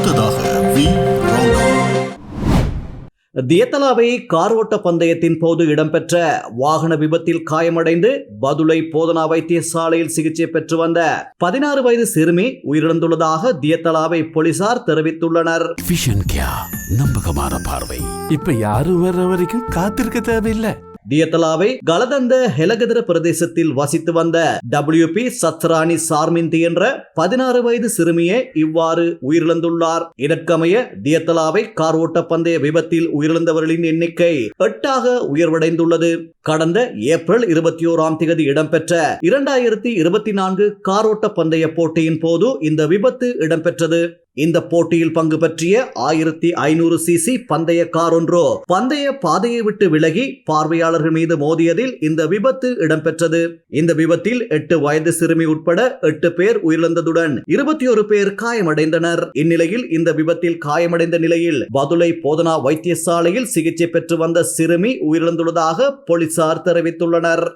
அடுத்ததாக we. Diyatalawa car ஓட்ட பந்தயத்தின் போது இடம்பெற்ற வாகன விபத்தில் காயமடைந்து பதுளை போதனா வைத்தியசாலையில் சிகிச்சை பெற்று வந்த பதினாறு வயது சிறுமி உயிரிழந்துள்ளதாக தியத்தலாவை போலீசார் தெரிவித்துள்ளனர். நம்பகமான பார்வை. இப்ப யாரும் வர்ற வரைக்கும் காத்திருக்க தேவையில்லை. டியத்தலாவை கலதந்த ஹெலகதர பிரதேசத்தில் வசித்து வந்த டபிள்யூபி சத்ராணி சார்மிந்தி என்ற பதினாறு வயது சிறுமியே இவ்வாறு உயிரிழந்துள்ளார். இதற்கமைய டியத்தலாவை கார் ஓட்ட பந்தய விபத்தில் உயிரிழந்தவர்களின் எண்ணிக்கை எட்டாக உயர்வடைந்துள்ளது. கடந்த ஏப்ரல் இருபத்தி ஓராம் தேதி இடம்பெற்ற இரண்டாயிரத்தி இருபத்தி நான்கு கார் ஓட்ட பந்தய போட்டியின் போது இந்த விபத்து இடம்பெற்றது. இந்த போட்டியில் பங்கு பற்றிய ஆயிரத்தி ஐநூறு சிசி பந்தய கார் ஒன்றோ. பந்தய பாதையை விட்டு விலகி பார்வையாளர்கள் மீது மோதியதில் இந்த விபத்து இடம்பெற்றது. இந்த விபத்தில் எட்டு வயது சிறுமி உட்பட எட்டு பேர் உயிரிழந்ததுடன் இருபத்தி ஒரு பேர் காயமடைந்தனர். இந்நிலையில் இந்த விபத்தில் காயமடைந்த நிலையில் பதுளை போதனா வைத்தியசாலையில் சிகிச்சை பெற்று வந்த சிறுமி உயிரிழந்துள்ளதாக போலீசார் தெரிவித்துள்ளனர்.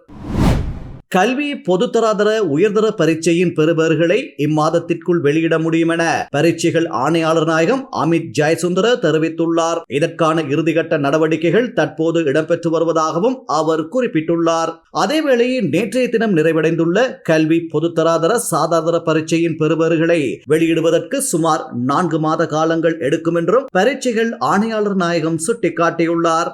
கல்வி பொதுத்தராதர உயர்தர பரீட்சையின் பெறுபவர்களை இம்மாதத்திற்குள் வெளியிட முடியும் என பரீட்சைகள் ஆணையாளர் நாயகம் அமித் ஜெயசுந்தர தெரிவித்துள்ளார். இதற்கான இறுதிக்கட்ட நடவடிக்கைகள் தற்போது இடம்பெற்று வருவதாகவும் அவர் குறிப்பிட்டுள்ளார். அதேவேளை நேற்றைய தினம் நிறைவடைந்துள்ள கல்வி பொதுத்தராதர சாதாரண பரீட்சையின் பெறுபவர்களை வெளியிடுவதற்கு சுமார் நான்கு மாத காலங்கள் எடுக்கும் என்றும் பரீட்சைகள் ஆணையாளர் நாயகம் சுட்டிக்காட்டியுள்ளார்.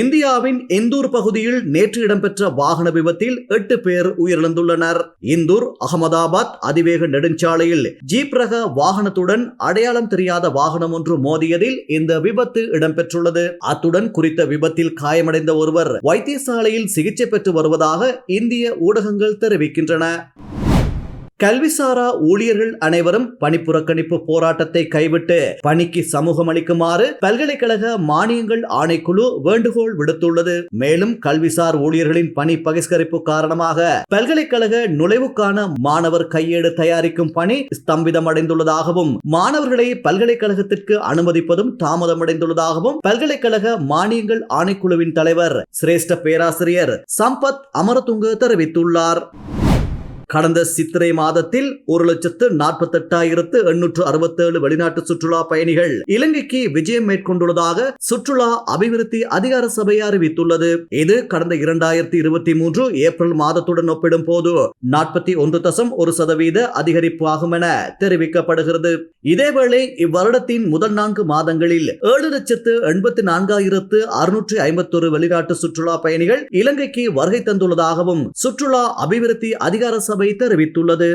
இந்தியாவின் இந்தூர் பகுதியில் நேற்று இடம்பெற்ற வாகன விபத்தில் எட்டு பேர் உயிரிழந்துள்ளனர். இந்தூர் அகமதாபாத் அதிவேக நெடுஞ்சாலையில் ஜீப் ரக வாகனத்துடன் அடையாளம் தெரியாத வாகனம் ஒன்று மோதியதில் இந்த விபத்து இடம்பெற்றுள்ளது. அத்துடன் குறித்த விபத்தில் காயமடைந்த ஒருவர் வைத்தியசாலையில் சிகிச்சை பெற்று வருவதாக இந்திய ஊடகங்கள் தெரிவிக்கின்றன. கல்விசாரா ஊழியர்கள் அனைவரும் பணிப்புறக்கணிப்பு போராட்டத்தை கைவிட்டு பணிக்கு சமூகம் அளிக்குமாறு பல்கலைக்கழக மானியங்கள் ஆணைக்குழு வேண்டுகோள் விடுத்துள்ளது. மேலும் கல்விசார் ஊழியர்களின் பணி பகிஷ்கரிப்பு காரணமாக பல்கலைக்கழக நுழைவுக்கான மாணவர் கையேடு தயாரிக்கும் பணி ஸ்தம்பிதம் அடைந்துள்ளதாகவும் மாணவர்களை பல்கலைக்கழகத்திற்கு அனுமதிப்பதும் தாமதமடைந்துள்ளதாகவும் பல்கலைக்கழக மானியங்கள் ஆணைக்குழுவின் தலைவர் சிரேஷ்ட பேராசிரியர் சம்பத் அமரதுங்க தெரிவித்துள்ளார். கடந்த சித்திரை மாதத்தில் ஒரு லட்சத்து நாற்பத்தெட்டாயிரத்து எண்ணூற்று அறுபத்தேழு வெளிநாட்டு சுற்றுலா பயணிகள் இலங்கைக்கு விஜயம் மேற்கொண்டுள்ளதாக சுற்றுலா அபிவிருத்தி அதிகார சபை அறிவித்துள்ளது. இது கடந்த இரண்டாயிரத்தி இருபத்தி மூன்று ஏப்ரல் மாதத்துடன் ஒப்பிடும் போது நாற்பத்தி ஒன்று தசம் ஒரு சதவீத அதிகரிப்பு ஆகும் என தெரிவிக்கப்படுகிறது. இதேவேளை இவ்வருடத்தின் முதல் நான்கு மாதங்களில் ஏழு லட்சத்து எண்பத்தி நான்காயிரத்து அறுநூற்றி ஐம்பத்தொரு வெளிநாட்டு சுற்றுலா பயணிகள் இலங்கைக்கு வருகை தந்துள்ளதாகவும் சுற்றுலா அபிவிருத்தி அதிகார சபை தெரிவித்துள்ளது